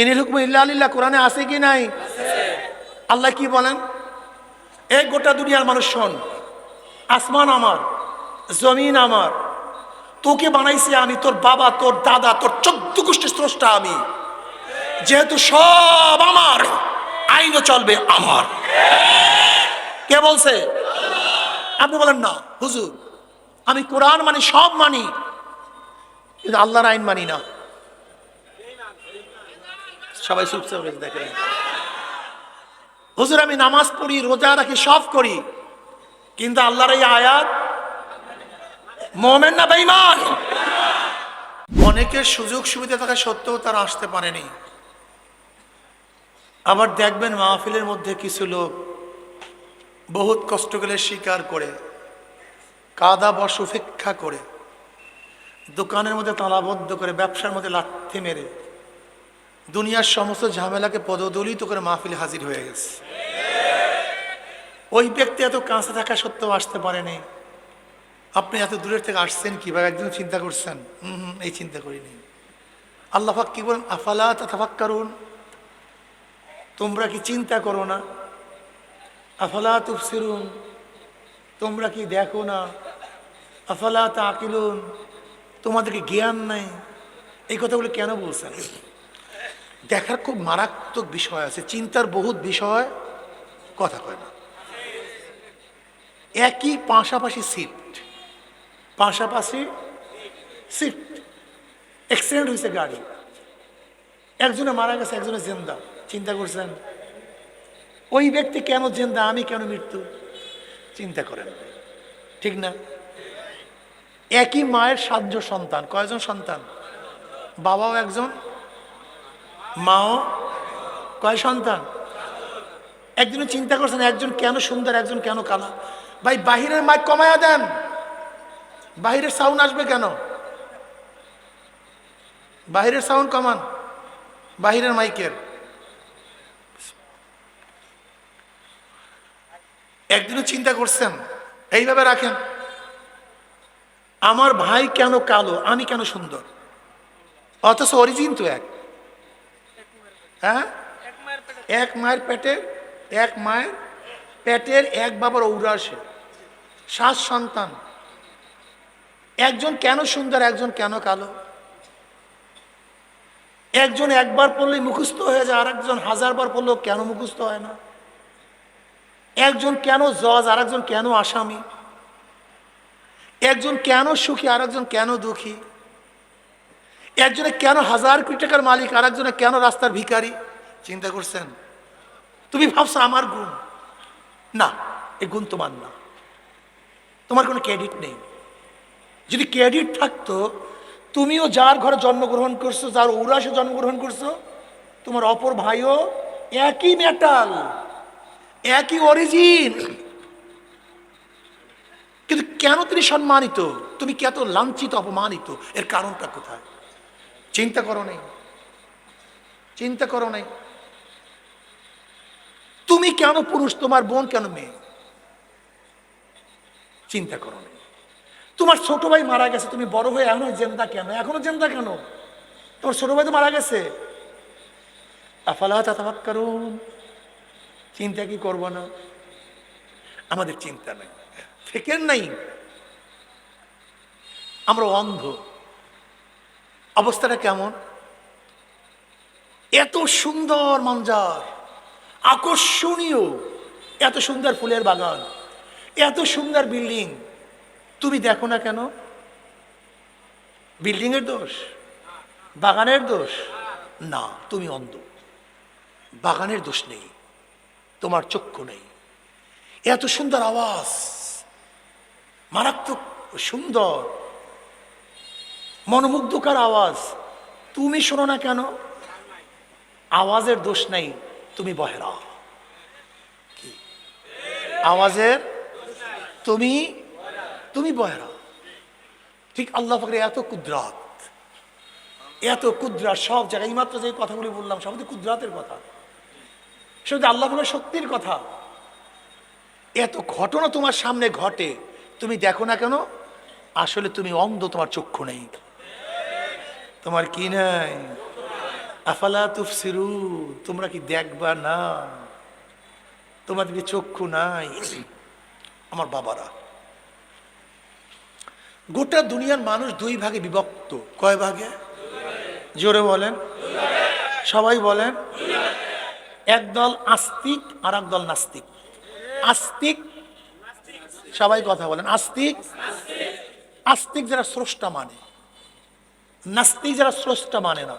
ইনিল হুকম ইল্লা আলিল্লাহ, কোরআনে আছে কি নাই? আল্লাহ কি বলেন? এই গোটা দুনিয়ার মানুষ শোন, আসমান আমার, জমিন আমার, তোকে বানাইছি আমি, তোর বাবা, তোর দাদা, তোর চোদ্দ গোষ্ঠীর স্রষ্টা আমি। যেহেতু সব আমার, আইনও চলবে আমার। কে বলছে? আপনি বলেন না। হুজুর, আমি কোরআন মানি, সব মানি, কিন্তু আল্লাহর আইন মানি না। সবাই চুপচাপ দেখেন। হুজুর, আমি নামাজ পড়ি, রোজা রাখি, সব করি। কিন্তু আল্লাহর এই আয়াত, মোমেন না বেঈমান। অনেকের সুযোগ সুবিধা থাকা সত্ত্বেও তারা আসতে পারেনি। আবার দেখবেন মাহফিলের মধ্যে কিছু লোক বহুত কষ্ট করে স্বীকার করে, কাদা বর্ষ উপেক্ষা করে, দোকানের মধ্যে তালাবদ্ধ করে, ব্যবসার মধ্যে লাথি মেরে। দুনিয়ার সমস্ত ঝামেলাকে পদদলিত করে মাহফিলে হাজির হয়ে গেছে। ওই ব্যক্তি এত কাঁচা থাকা সত্ত্বেও আসতে পারেনি। আপনি এত দূরের থেকে আসছেন কীভাবে? একদিন চিন্তা করছেন? হুম এই চিন্তা করিনি। আল্লাহ পাক কি বলেন? আফালা তাফাক করুন তোমরা কি চিন্তা করো না? আফালা তুফসিরুন তোমরা কি দেখো না? আফালা তা তাকিলুন তোমাদেরকে জ্ঞান নাই? এই কথাগুলো কেন বলছেন? দেখার খুব মারাত্মক বিষয় আছে, চিন্তার বহুত বিষয়, কথা কয় না। একই পাশাপাশি সিট পাশাপাশি সিট অ্যাক্সিডেন্ট হয়েছে গাড়ি। একজনে মারা গেছে, একজনে জেন্দা, চিন্তা করছেন, ওই ব্যক্তি কেন জেন্দা, আমি কেন মৃত্যু? চিন্তা করেন। ঠিক না? একই মায়ের সাতজন সন্তান, কয়জন সন্তান? বাবাও একজন মাও, কয় সন্তান? একজনে চিন্তা করছেন, একজন কেন সুন্দর, একজন কেন কালা? ভাই, বাহিরের মাইক কমায়া দেন। বাহিরের সাউন্ড আসবে কেন? বাহিরের সাউন্ড কমান। বাহিরের মাইকের। একদিনও চিন্তা করছেন, এইভাবে রাখেন। আমার ভাই কেন কালো, আমি কেন সুন্দর? অথচ অরিজিন তো এক। হ্যাঁ? এক মায়ের পেটের, এক মায়ের পেটের এক বাবার ঔরাসে সাত সন্তান। একজন কেন সুন্দর, একজন কেন কালো? একজন একবার পড়লে মুখস্থ হয়ে যায় আর একজন হাজার বার পড়লেও কেন মুখস্থ হয় না? একজন কেন জজ আর একজন কেন আসামি? একজন কেন সুখী আর একজন কেন দুঃখী? একজনে কেন হাজার কোটি টাকার মালিক আর একজনে কেন রাস্তার ভিখারি? চিন্তা করছেন? তুমি ভাবছ আমার গুণ? না, এই গুণ তোমার না। তোমার কোনো ক্রেডিট নেই। যদি ক্রেডিট থাকতো, তুমিও যার ঘরে জন্মগ্রহণ করছ, যার ঔরাসে জন্মগ্রহণ করছ, তোমার অপর ভাইও একই মেটাল একই অরিজিন কিন্তু কেন তিনি সম্মানিত? তুমি কি এত লাঞ্ছিত, অপমানিত? এর কারণটা কোথায়? চিন্তা করো নেই। চিন্তা করো নেই। তুমি কেন পুরুষ, তোমার বোন কেন মেয়ে? চিন্তা করো নেই। তোমার ছোট ভাই মারা গেছে, তুমি বড় হয়ে এখনও জেন্দা কেন? এখনও জেন্দা কেন? তোমার ছোট ভাই তো মারা গেছে। আফালা তাতাবাক্কারুন চিন্তা কি করব না? আমাদের চিন্তা নেই। ফেকের নাই। আমরা অন্ধ। অবস্থাটা কেমন? এত সুন্দর মঞ্জার, আকর্ষণীয়। এত সুন্দর ফুলের বাগান, এত সুন্দর বিল্ডিং। তুমি দেখো না কেন? বিল্ডিং এর দোষ? বাগানের দোষ? না, তুমি অন্ধ। বাগানের দোষ নেই, তোমার চক্ষু নেই। এত সুন্দর আওয়াজ, মারাত্মক সুন্দর। মনোমুগ্ধকার আওয়াজ। তুমি শোনো না কেন? আওয়াজের দোষ নাই, তুমি বহেরা? আওয়াজের তুমি তুমি বহেরা। ঠিক আল্লাহ ফাকরে এত কুদরাত এত কুদরাত, সব জায়গায়, এই মাত্র যে কথাগুলি বললাম, সব কুদরাতের কথা। সেটা আল্লাহ ফাকরের শক্তির কথা। এত ঘটনা তোমার সামনে ঘটে, তুমি দেখো না কেন? আসলে তুমি অন্ধ, তোমার চক্ষু নেই। তোমার কি নাই? আফালা তুফসিরু, তোমরা কি দেখবা না? তোমাদের কি চক্ষু নাই? আমার বাবারা, গোটা দুনিয়ার মানুষ দুই ভাগে বিভক্ত। কয় ভাগে? জোরে বলেন। সবাই বলেন। একদল আস্তিক আর একদল নাস্তিক। আস্তিক, সবাই কথা বলেন। আস্তিক আস্তিক যারা স্রষ্টা মানে। নাস্তিক যারা স্রষ্টা মানে না।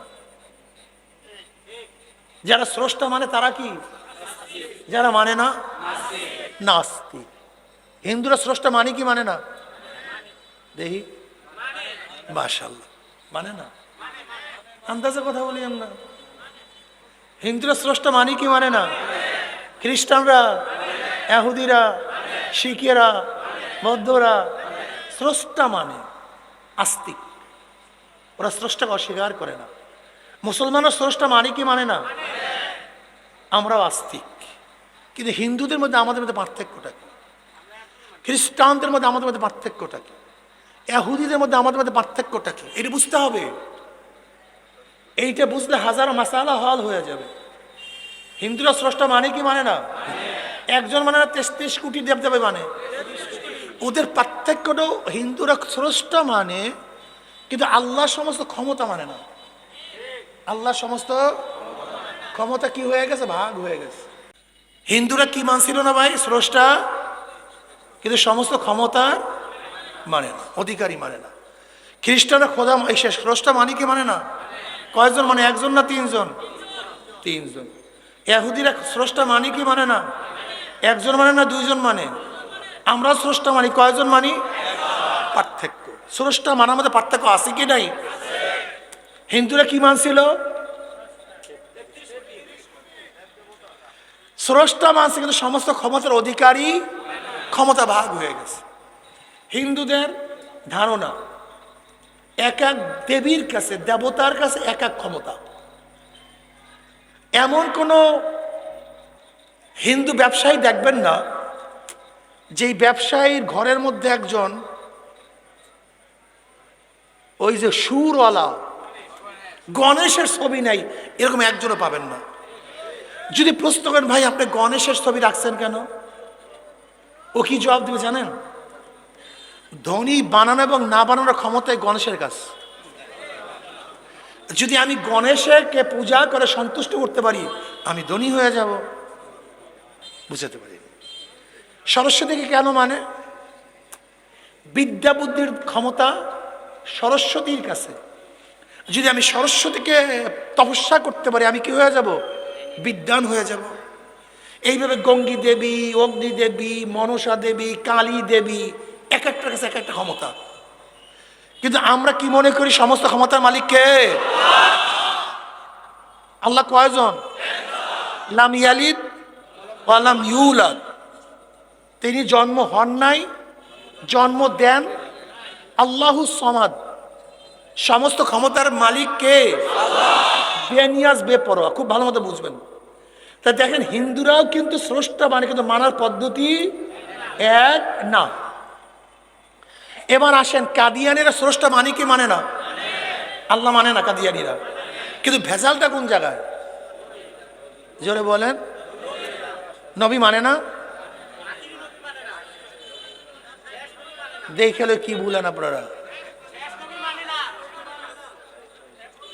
যারা স্রষ্টা মানে তারা কি? যারা মানে না? নাস্তিক হিন্দুরা স্রষ্টা মানে কি মানে না? দেখি। মাশাল্লাহ মানে না? আন্দাজে কথা বলি আমরা। হিন্দুরা স্রষ্টা মানে কি মানে না? খ্রিস্টানরা এহুদিরা শিখেরা, বৌদ্ধরা স্রষ্টা মানে আস্তিক। ওরা স্রষ্টাকে অস্বীকার করে না। মুসলমানরা স্রষ্টা মানে কি মানে না? আমরাও আস্তিক। কিন্তু হিন্দুদের মধ্যে আমাদের মধ্যে পার্থক্যটা কি? খ্রিস্টানদের মধ্যে আমাদের মধ্যে পার্থক্যটা কি? এহুদিদের মধ্যে আমাদের মধ্যে পার্থক্যটা কি? এটা বুঝতে হবে। এইটা বুঝলে হাজার মাসালা হল হয়ে যাবে। হিন্দুরা স্রষ্টা মানে কি মানে না? একজন মানে না তেত্রিশ কোটি দেবদেবে মানে? ওদের পার্থক্যটাও হিন্দুরা স্রষ্টা মানে কিন্তু আল্লাহ সমস্ত ক্ষমতা মানে না। আল্লাহ সমস্ত ক্ষমতা কি হয়ে গেছে? ভাগ হয়ে গেছে। হিন্দুরা কি মানছিল না ভাই? স্রষ্টা? কিন্তু সমস্ত ক্ষমতা মানে না, অধিকারী মানে না। খ্রিস্টানরা খোদা শেষ স্রষ্টা মানে কি মানে না? কয়জন মানে একজন না তিনজন? তিনজন। এহুদিরা স্রষ্টা মানে কি মানে না? একজন মানে না, দুইজন মানে? আমরা স্রষ্টা মানি, কয়জন মানি? পার্থক্য। স্রষ্টা মানার মধ্যে পার্থক্য আছে কি নাই? হিন্দুরা কি মানছিল? স্রষ্টা মানছে কিন্তু সমস্ত ক্ষমতার অধিকারী ক্ষমতা ভাগ হয়ে গেছে। হিন্দুদের ধারণা, এক এক দেবীর কাছে, দেবতার কাছে এক এক ক্ষমতা। এমন কোনো হিন্দু ব্যবসায়ী দেখবেন না, যেই ব্যবসায়ীর ঘরের মধ্যে একজন ওই যে সুরওয়ালা, গণেশের ছবি নাই, এরকম একজনও পাবেন না। যদি প্রশ্ন করেন, ভাই, আপনি গণেশের ছবি রাখছেন কেন? ও কি জবাব দেবে জানেন? ধনী বানানো এবং না বানানোর ক্ষমতায় গণেশের কাছে যদি আমি গণেশকে পূজা করে সন্তুষ্ট করতে পারি, আমি ধনী হয়ে যাব। বুঝাতে পারি সরস্বতীকে কেন মানে? বিদ্যা বুদ্ধির ক্ষমতা সরস্বতীর কাছে। যদি আমি সরস্বতীকে তপস্যা করতে পারি, আমি কি হয়ে যাব? বিদ্যান হয়ে যাব। এইভাবে গঙ্গী দেবী, অগ্নি দেবী, মনসা দেবী, কালী দেবী, এক একটার কাছে এক একটা ক্ষমতা। কিন্তু আমরা কি মনে করি সমস্ত ক্ষমতার মালিককে আল্লাহ কয়জন? লাম ইয়ালিদ ওয়ালাম ইউলাদ। তিনি জন্ম হন নাই, জন্ম দেন আল্লাহু সমাদ। সমস্ত ক্ষমতার মালিক কে? বেনিয়াজ, বেপরোয়া। খুব ভালো মতো বুঝবেন। তা দেখেন, হিন্দুরাও কিন্তু স্রষ্টা মানে কিন্তু মানার পদ্ধতি এক না। এবার আসেন, কাদিয়ানিরা স্রষ্টা মানে কি মানে না? আল্লাহ মানে না কাদিয়ানিরা। কিন্তু ভেজালটা কোন জায়গায়? জোরে বলেন। নবী মানে না? দেখে কি বলেন আপনারা?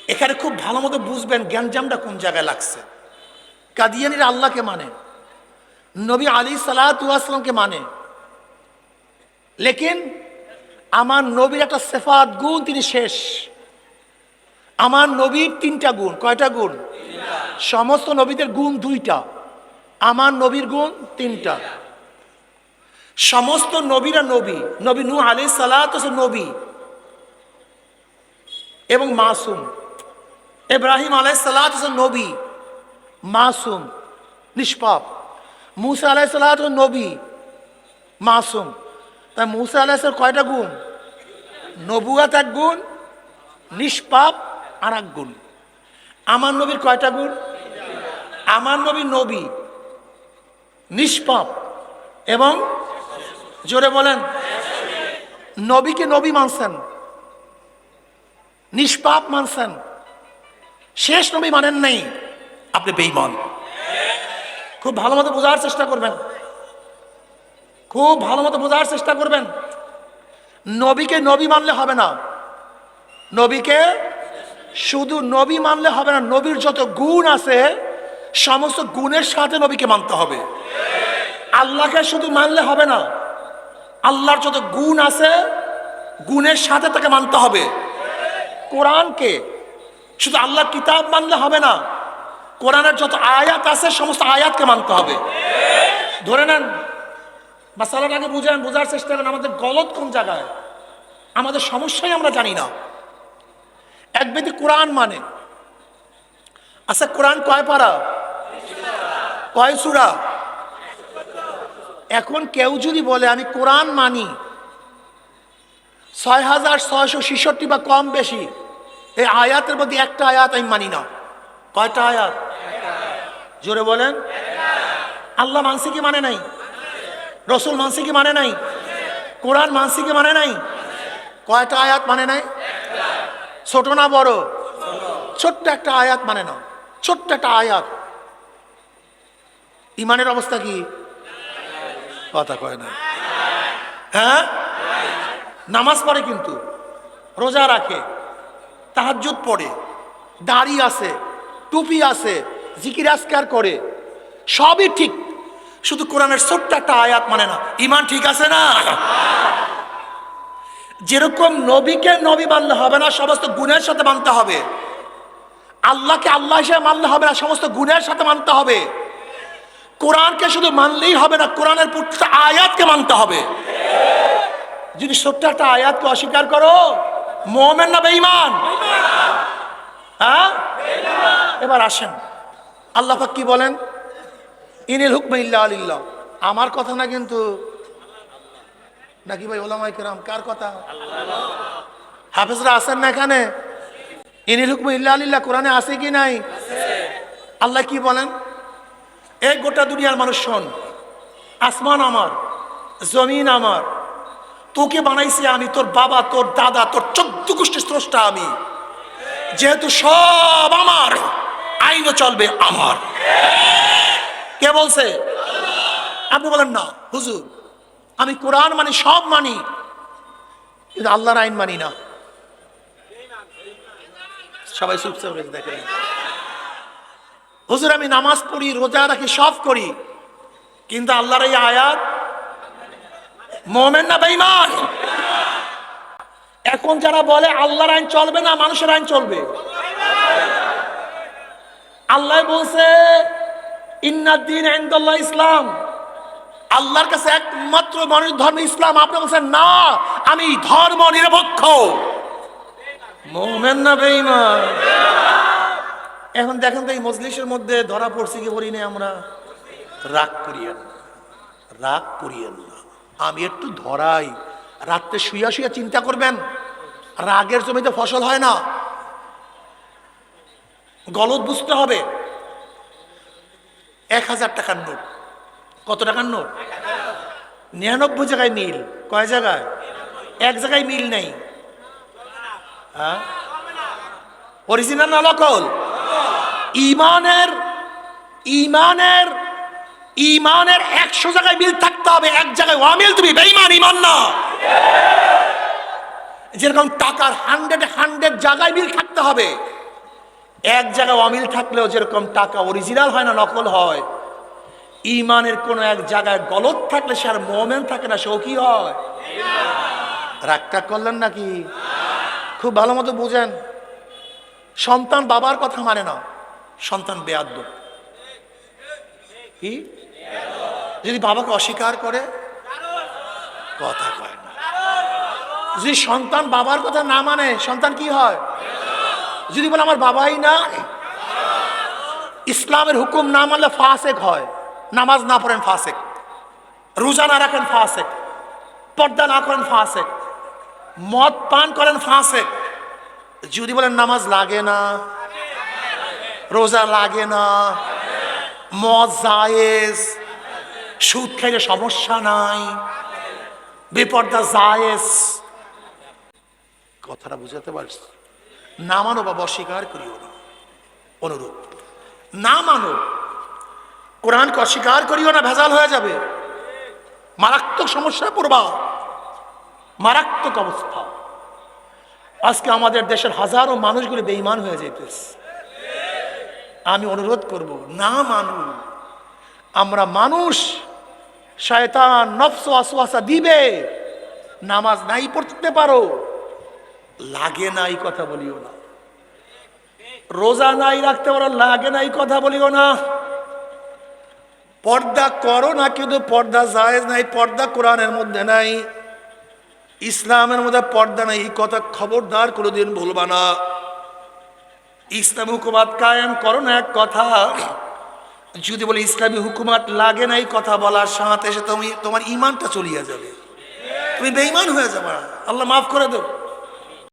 এখানে খুব ভালো মতো বুঝবেন জ্ঞানজামটা কোন জায়গায় লাগছে। কাদিয়ানিরা আল্লাহকে মানে নবী আলী সালাতামকে মানে। লেকিন আমার নবীর একটা সেফাত গুণ তিনি শেষ। আমার নবীর তিনটা গুণ, কয়টা গুণ? সমস্ত নবীদের গুণ দুইটা। আমার নবীর গুণ তিনটা। সমস্ত নবীরা নবী। নবী নু আলী সালাত নবী। এবং মাসুম। ইব্রাহিম আলাই সালাত নবী। মাসুম। নিষ্পাপ। মুসা আলাই সালাত নবী। মাসুম। তাই মুসা আলাহ কয়টা গুণ? নবুয়াত এক গুণ, নিষ্পাপ আর এক গুণ। আমার নবীর কয়টা গুণ? আমার নবী নবী। নিষ্পাপ। এবং জোরে বলেন। নবীকে নবী মানছেন, নিষ্পাপ মানছেন, শেষ নবী মানেন নাই। আপনি বেঈমান। খুব ভালো মতো বোঝার চেষ্টা করবেন। খুব ভালো মতো বোঝার চেষ্টা করবেন। নবীকে নবী মানলে হবে না। নবীকে শুধু নবী মানলে হবে না, নবীর যত গুণ আছে, সমস্ত গুণের সাথে নবীকে মানতে হবে। আল্লাহকে শুধু মানলে হবে না। আল্লাহর যত গুণ আছে, গুণের সাথে তাকে মানতে হবে। কোরআনকে শুধু আল্লাহর কিতাব মানলে হবে না, কোরআনের যত আয়াত আছে, সমস্ত আয়াতকে মানতে হবে। ধরে নেন মাসালার আগে বুঝেন, বোঝার চেষ্টা করেন, আমাদের গলত কোন জায়গায়? আমাদের সমস্যাই আমরা জানি না। এক ব্যক্তি কোরআন মানে। আচ্ছা কোরআন কয় পারা? কয় সুরা? এখন কেউ যদি বলে, আমি কোরআন মানি, ছয় হাজার ছয়শো ছেষট্টি বা কম বেশি, এই আয়াতের মধ্যে একটা আয়াত আমি মানি না। কয়টা আয়াত? জোরে বলেন। আল্লাহ মানসি কি মানে নাই? রসুল মানসি কি মানে নাই? কোরআন মানসি কি মানে নাই? কয়টা আয়াত মানে নাই? ছোট না বড়? ছোট্ট একটা আয়াত মানে না। ছোট্ট একটা আয়াত। ইমানের অবস্থা কি? কথা কয় না হ্যাঁ? নামাজ পড়ে কিন্তু, রোজা রাখে, তাহাজ্জুদ পড়ে, দাড়ি আছে, টুপি আছে, জিকির, আজকার করে, সবই ঠিক। শুধু কোরআনের ছোট্ট একটা আয়াত মানে না ইমান ঠিক আছে না? যেরকম নবীকে নবী মানলে হবে না, সমস্ত গুণের সাথে মানতে হবে। আল্লাহকে আল্লাহ হিসেবে মানলে হবে না, সমস্ত গুণের সাথে মানতে হবে। কোরআনকে শুধু মানলেই হবে না, কোরআনের প্রত্যেকটা আয়াতকে মানতে হবে। যদি সত্য একটা আয়াতকে অস্বীকার করো মোহামেন না বেঈমান? হ্যাঁ? এবার আসেন। আল্লাহ কি বলেন? ইনিল হুকমে ইল্লা আমার কথা না কিন্তু নাকি ভাই ওলামাই কেরাম? কার কথা? হাফেজরা আছেন না এখানে? ইনিল হুকমে ইল্লা আলিল্লাহ, কোরআনে আছে কি নাই? আল্লাহ কি বলেন? এই গোটা দুনিয়ার মানুষ শোন। আসমান আমার, জমিন আমার। তোকে বানাইছি আমি, তোর বাবা, তোর দাদা, তোর চোদ্দ গোষ্ঠী স্রষ্টা আমি। যেহেতু সব আমার, আইনও চলবে আমার। কে বলছে? আপনি বলেন না। হুজুর, আমি কোরআন মানি, সব মানি, কিন্তু আল্লাহর আইন মানি না। সবাই চুপচাপ দেখেন। হুজুর, আমি নামাজ পড়ি, রোজা রাখি, সব করি। কিন্তু আল্লাহর এই আয়াত, মোমেন না, বেঈমান। এখন যারা বলে আল্লাহর আইন চলবে না, মানুষের আইন চলবে। আল্লাহ বলছে ইন্নাদ্দিন ইনদাল্লাহ ইসলাম। আল্লাহর কাছে একমাত্র মানুষ ধর্ম ইসলাম। আপনি বলছেন, না, আমি ধর্ম নিরপেক্ষ। মোমেন না, বেঈমান। এখন দেখেন তো এই মজলিসের মধ্যে ধরা পড়ছি কি বলি না আমরা রাগ করিয়েন রাগ করিয়েন না। আমি একটু ধরাই। রাত্রে শুয়া শুয়া চিন্তা করবেন, রাগের জমিতে ফসল হয় না। গলত বুঝতে হবে। এক হাজার টাকার নোট। কত টাকার নোট? নিরানব্বই জায়গায় মিল। কয় জায়গায়? এক জায়গায় মিল নেই। হ্যাঁ? অরিজিনাল না নকল ইমানের ইমানের ইমানের একশো জায়গায় মিল থাকতে হবে, এক জায়গায় অমিল, তুমি বেইমান ইমান না। যেরকম টাকার হান্ড্রেড হান্ড্রেড জায়গায় মিল থাকতে হবে, এক জায়গায় অমিল থাকলেও যেরকম টাকা অরিজিনাল হয় না, নকল হয়, ইমানের কোনো এক জায়গায় গলত থাকলে সে আর মোমেন থাকে না, সেও কি হয়? রাগটা করলেন নাকি? খুব ভালো মতো বুঝেন। সন্তান বাবার কথা মানে না। সন্তান বেয়াদ্দ। কি? যদি বাবাকে অস্বীকার করে, কথা কয় না। যদি সন্তান বাবার কথা না মানে সন্তান কি হয়? যদি বলে, আমার বাবাই না। ইসলামের হুকুম না মানলে ফাসেক হয়। নামাজ না পড়েন ফাসেক। রোজা না রাখেন ফাসেক। পর্দা না করেন ফাসেক। মদ পান করেন ফাসেক। যদি বলেন, নামাজ লাগে না। রোজা লাগে না। মদ জায়েজ। সুদ খাইলে সমস্যা নাই। বেপর্দা জায়েজ। কথাটা বুঝাতে পারছি। না মানো বা অস্বীকার করিও না। অনুরোধ না মানো, কোরআনকে অস্বীকার করিও না, ভেজাল হয়ে যাবে। মারাত্মক সমস্যায় পড়বা। মারাত্মক অবস্থা। আজকে আমাদের দেশের হাজারো মানুষগুলো বেইমান হয়ে যেতেছে আমি অনুরোধ করব, না মানুন আমরা মানুষ, শয়তান নফস আসওয়াসা দিবে, নামাজ নাই পড়তে পারো। লাগে নাই কথা বলিও না। রোজা নাই রাখতে পারো, লাগে নাই কথা বলিও না। পর্দা করো না, কিন্তু পর্দা জায়েজ নাই, পর্দা কোরআনের মধ্যে নাই। ইসলামের মধ্যে পর্দা নাই, এই কথা খবরদার কোনোদিন ভুলবা না। ইসলামী হুকুমাত কায়েম করো না, এক কথা। যদি বলে ইসলামী হুকুমাত লাগে না, এই কথা বলার সাথে এসে তুমি তোমার ইমানটা চলিয়ে যাবে। তুমি বেঈমান হয়ে যাবে। আল্লাহ মাফ করে দেবো